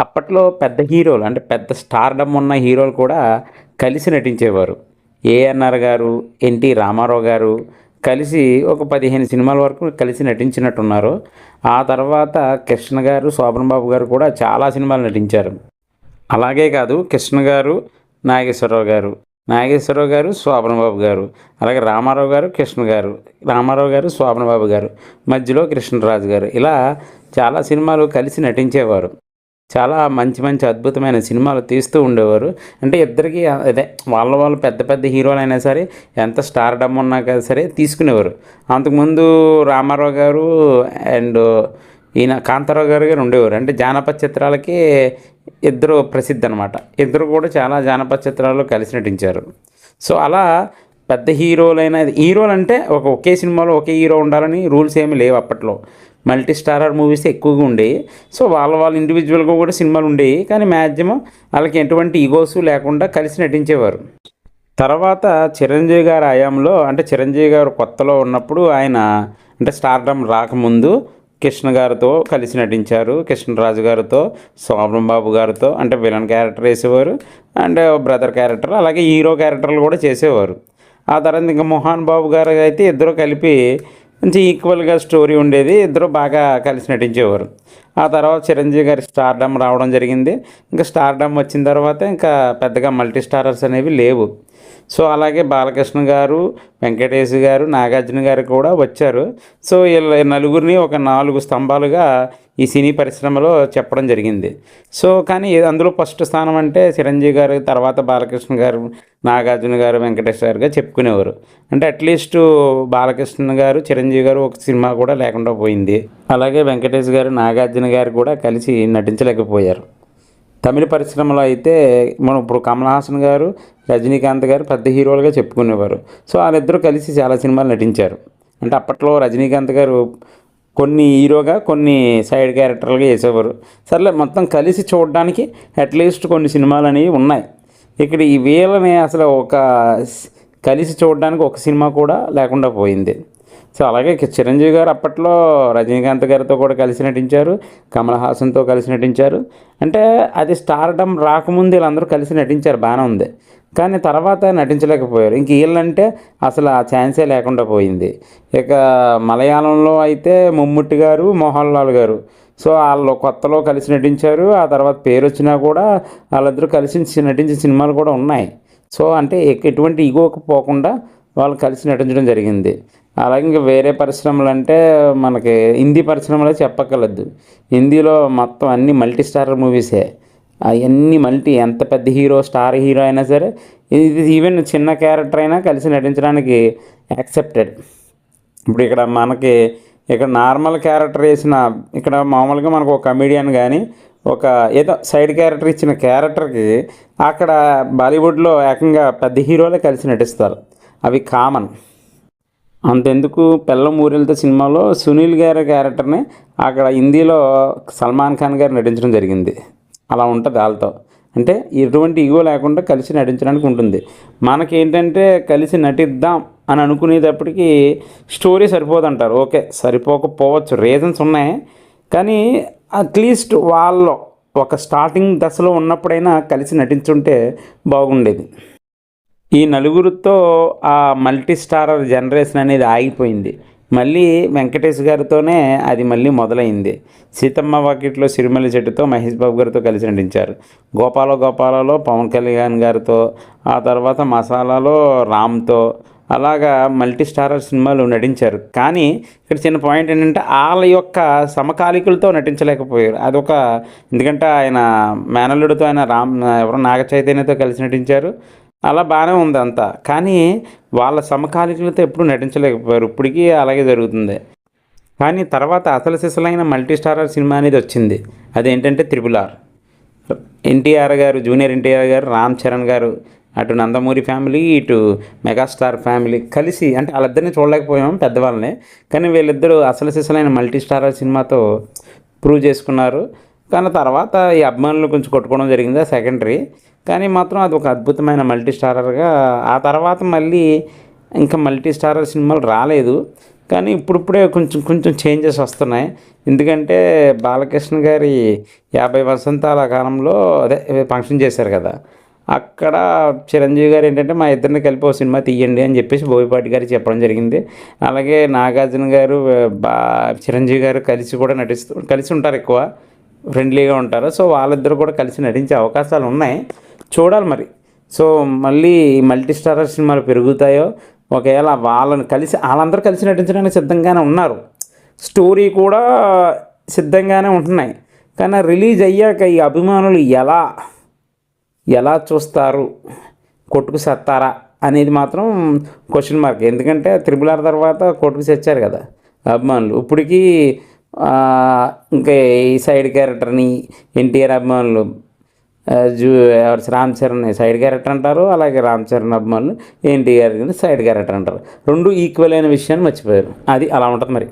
అప్పట్లో పెద్ద హీరోలు అంటే పెద్ద స్టార్డమ్ ఉన్న హీరోలు కూడా కలిసి నటించేవారు. ఏఎన్ఆర్ గారు ఎన్టీ రామారావు గారు కలిసి ఒక పదిహేను సినిమాల వరకు కలిసి నటించినట్టున్నారు. ఆ తర్వాత కృష్ణ గారు శోభన్ బాబు గారు కూడా చాలా సినిమాలు నటించారు. అలాగే కాదు కృష్ణ గారు నాగేశ్వరరావు గారు నాగేశ్వరరావు గారు శోభన్ బాబు గారు అలాగే రామారావు గారు కృష్ణ గారు రామారావు గారు శోభన్ బాబు గారు మధ్యలో కృష్ణరాజు గారు ఇలా చాలా సినిమాలు కలిసి నటించేవారు. చాలా మంచి మంచి అద్భుతమైన సినిమాలు తీస్తూ ఉండేవారు. అంటే ఇద్దరికి అదే వాళ్ళ వాళ్ళు పెద్ద పెద్ద హీరోలు అయినా సరే ఎంత స్టార్ డమ్ ఉన్నా కదా సరే తీసుకునేవారు. అంతకుముందు రామారావు గారు అండ్ ఈయన కాంతారావు గారు గారు ఉండేవారు. అంటే జానపద చిత్రాలకి ఇద్దరు ప్రసిద్ధి అనమాట ఇద్దరు కూడా చాలా జానపద చిత్రాల్లో కలిసి నటించారు. సో అలా పెద్ద హీరోలైన హీరోలు అంటే ఒక ఒకే సినిమాలో ఒకే హీరో ఉండాలని రూల్స్ ఏమి లేవు అప్పట్లో. మల్టీ స్టారర్ మూవీస్ ఎక్కువగా ఉండేవి. సో వాళ్ళ వాళ్ళ ఇండివిజువల్గా కూడా సినిమాలు ఉండేవి. కానీ మ్యాక్సిమం వాళ్ళకి ఎటువంటి ఈగోస్ లేకుండా కలిసి నటించేవారు. తర్వాత చిరంజీవి గారి హయాంలో అంటే చిరంజీవి గారు కొత్తలో ఉన్నప్పుడు ఆయన అంటే స్టార్డమ్ రాకముందు కృష్ణ గారితో కలిసి నటించారు. కృష్ణరాజు గారితో శోభన్ బాబు గారితో అంటే విలన్ క్యారెక్టర్ వేసేవారు. అండ్ బ్రదర్ క్యారెక్టర్ అలాగే హీరో క్యారెక్టర్లు కూడా చేసేవారు. ఆ తర్వాత ఇంకా మోహన్ బాబు గారు అయితే ఇద్దరు కలిపి మంచి ఈక్వల్గా స్టోరీ ఉండేది. ఇద్దరు బాగా కలిసి నటించేవారు. ఆ తర్వాత చిరంజీవి గారి స్టార్డమ్ రావడం జరిగింది. ఇంకా స్టార్డమ్ వచ్చిన తర్వాత ఇంకా పెద్దగా మల్టీ స్టారర్స్ అనేవి లేవు. సో అలాగే బాలకృష్ణ గారు వెంకటేష్ గారు నాగార్జున గారు కూడా వచ్చారు. సో వీళ్ళ నలుగురిని ఒక నాలుగు స్తంభాలుగా ఈ సినీ పరిశ్రమలో చెప్పడం జరిగింది. సో కానీ అందులో ఫస్ట్ స్థానం అంటే చిరంజీవి గారు తర్వాత బాలకృష్ణ గారు నాగార్జున గారు వెంకటేష్ గారుగా చెప్పుకునేవారు. అంటే అట్లీస్ట్ బాలకృష్ణ గారు చిరంజీవి గారు ఒక సినిమా కూడా లేకుండా పోయింది. అలాగే వెంకటేష్ గారు నాగార్జున గారు కూడా కలిసి నటించలేకపోయారు. తమిళ పరిశ్రమలో అయితే మనం ఇప్పుడు కమల్ హాసన్ గారు రజనీకాంత్ గారు పెద్ద హీరోలుగా చెప్పుకునేవారు. సో వాళ్ళిద్దరూ కలిసి చాలా సినిమాలు నటించారు. అంటే అప్పట్లో రజనీకాంత్ గారు కొన్ని హీరోగా కొన్ని సైడ్ క్యారెక్టర్లుగా వేసేవారు సర్లే మొత్తం కలిసి చూడడానికి అట్లీస్ట్ కొన్ని సినిమాలు అనేవి ఉన్నాయి. ఇక్కడ ఈ వీళ్ళని అసలు ఒక కలిసి చూడడానికి ఒక సినిమా కూడా లేకుండా పోయింది. సో అలాగే చిరంజీవి గారు అప్పట్లో రజనీకాంత్ గారితో కూడా కలిసి నటించారు కమల్ హాసన్తో కలిసి నటించారు. అంటే అది స్టార్డమ్ రాకముందు వీళ్ళందరూ కలిసి నటించారు బాగానే ఉంది. కానీ తర్వాత నటించలేకపోయారు. ఇంక వీళ్ళంటే అసలు ఆ ఛాన్సే లేకుండా పోయింది. ఇక మలయాళంలో అయితే మమ్ముట్టి గారు మోహన్ లాల్ గారు. సో వాళ్ళు కొత్తలో కలిసి నటించారు. ఆ తర్వాత పేరు వచ్చినా కూడా వాళ్ళిద్దరూ కలిసి నటించిన సినిమాలు కూడా ఉన్నాయి. సో అంటే ఎటువంటి ఈగోకి పోకుండా వాళ్ళు కలిసి నటించడం జరిగింది. అలాగే ఇంకా వేరే పరిశ్రమలు అంటే మనకి హిందీ పరిశ్రమలో చెప్పక్కర్లేదు. హిందీలో మొత్తం అన్ని మల్టీ స్టార్ మూవీసే. అవన్నీ మల్టీ ఎంత పెద్ద హీరో స్టార్ హీరో అయినా సరే ఇది ఈవెన్ చిన్న క్యారెక్టర్ అయినా కలిసి నటించడానికి యాక్సెప్టెడ్. ఇప్పుడు ఇక్కడ మనకి ఇక్కడ నార్మల్ క్యారెక్టర్ వేసిన ఇక్కడ మామూలుగా మనకు ఒక కమెడియన్ కానీ ఒక ఏదో సైడ్ క్యారెక్టర్ ఇచ్చిన క్యారెక్టర్కి అక్కడ బాలీవుడ్లో ఏకంగా పెద్ద హీరోలే కలిసి నటిస్తారు. అవి కామన్. అంతెందుకు పిల్ల ఊరెళ్తే సినిమాలో సునీల్ గారి క్యారెక్టర్ని అక్కడ హిందీలో సల్మాన్ ఖాన్ గారు నటించడం జరిగింది. అలా ఉంటుంది వాళ్ళతో. అంటే ఎటువంటి ఈగో లేకుండా కలిసి నటించడానికి ఉంటుంది. మనకేంటంటే కలిసి నటిద్దాం అని అనుకునేటప్పటికి స్టోరీ సరిపోదంటారు. ఓకే సరిపోకపోవచ్చు. రీజన్స్ ఉన్నాయి. కానీ అట్లీస్ట్ వాళ్ళు ఒక స్టార్టింగ్ దశలో ఉన్నప్పుడైనా కలిసి నటించుంటే బాగుండేది. ఈ నలుగురితో ఆ మల్టీ స్టారర్ జనరేషన్ అనేది ఆగిపోయింది. మళ్ళీ వెంకటేష్ గారితోనే అది మళ్ళీ మొదలైంది. సీతమ్మ వాకిట్లో సిరిమల్లి చెట్టుతో మహేష్ బాబు గారితో కలిసి నటించారు. గోపాల గోపాలలో పవన్ కళ్యాణ్ గారితో ఆ తర్వాత మసాలాలో రామ్తో అలాగా మల్టీ స్టారర్ సినిమాలు నటించారు. కానీ ఇక్కడ చిన్న పాయింట్ ఏంటంటే వాళ్ళ యొక్క సమకాలికులతో నటించలేకపోయారు. అదొక ఎందుకంటే ఆయన మేనల్లుడితో ఆయన రామ్ ఎవరో నాగ చైతన్యతో కలిసి నటించారు. అలా బాగానే ఉంది అంతా. కానీ వాళ్ళ సమకాలికులతో ఎప్పుడు నటించలేకపోయారు. ఇప్పటికీ అలాగే జరుగుతుంది. కానీ తర్వాత అసలు సిసలైన మల్టీ స్టారర్ సినిమా అనేది వచ్చింది. అదేంటంటే త్రిపుల్ ఆర్. ఎన్టీఆర్ గారు జూనియర్ ఎన్టీఆర్ గారు రామ్ చరణ్ గారు అటు నందమూరి ఫ్యామిలీ ఇటు మెగాస్టార్ ఫ్యామిలీ కలిసి అంటే వాళ్ళిద్దరిని చూడలేకపోయాం పెద్దవాళ్ళని. కానీ వీళ్ళిద్దరూ అసలు సిసలైన మల్టీ స్టారర్ సినిమాతో ప్రూవ్ చేసుకున్నారు. కానీ తర్వాత ఈ అభిమానులు కొంచెం కొట్టుకోవడం జరిగింది సెకండరీ కానీ మాత్రం అది ఒక అద్భుతమైన మల్టీ స్టారర్గా ఆ తర్వాత మళ్ళీ ఇంకా మల్టీ స్టారర్ సినిమాలు రాలేదు. కానీ ఇప్పుడిప్పుడే కొంచెం కొంచెం చేంజెస్ వస్తున్నాయి. ఎందుకంటే బాలకృష్ణ గారి యాభై వసంతాల కాలంలో అదే ఫంక్షన్ చేశారు కదా. అక్కడ చిరంజీవి గారు ఏంటంటే మా ఇద్దరిని కలిపి ఒక సినిమా తీయండి అని చెప్పేసి బోయపాటి గారు చెప్పడం జరిగింది. అలాగే నాగార్జున గారు బా చిరంజీవి గారు కలిసి కూడా నటిస్తూ కలిసి ఉంటారు ఎక్కువ. ఫ్రెండ్లీగా ఉంటారు. సో వాళ్ళిద్దరు కూడా కలిసి నటించే అవకాశాలు ఉన్నాయి. చూడాలి మరి. సో మళ్ళీ మల్టీ స్టారర్ సినిమాలు పెరుగుతాయో ఒకవేళ వాళ్ళని కలిసి వాళ్ళందరూ కలిసి నటించడానికి సిద్ధంగానే ఉన్నారు. స్టోరీ కూడా సిద్ధంగానే ఉంటున్నాయి. కానీ రిలీజ్ అయ్యాక ఈ అభిమానులు ఎలా ఎలా చూస్తారు? కొట్టుకు సత్తారా? అనేది మాత్రం క్వశ్చన్ మార్క్ ఎందుకంటే త్రిబుల్ ఆర్ తర్వాత కొట్టుకు తెచ్చారు కదా అభిమానులు. ఇప్పటికీ ఇంకా ఈ సైడ్ క్యారెక్టర్ని ఎన్టీఆర్ అభిమానులు జూ ఎవరు రామ్ చరణ్ సైడ్ క్యారెక్టర్ అంటారు అలాగే రామ్ చరణ్ అభిమానులు ఎన్టీఆర్ సైడ్ క్యారెక్టర్ అంటారు. రెండు ఈక్వల్ అయిన విషయాన్ని మర్చిపోయారు. అది అలా ఉంటుంది మరి.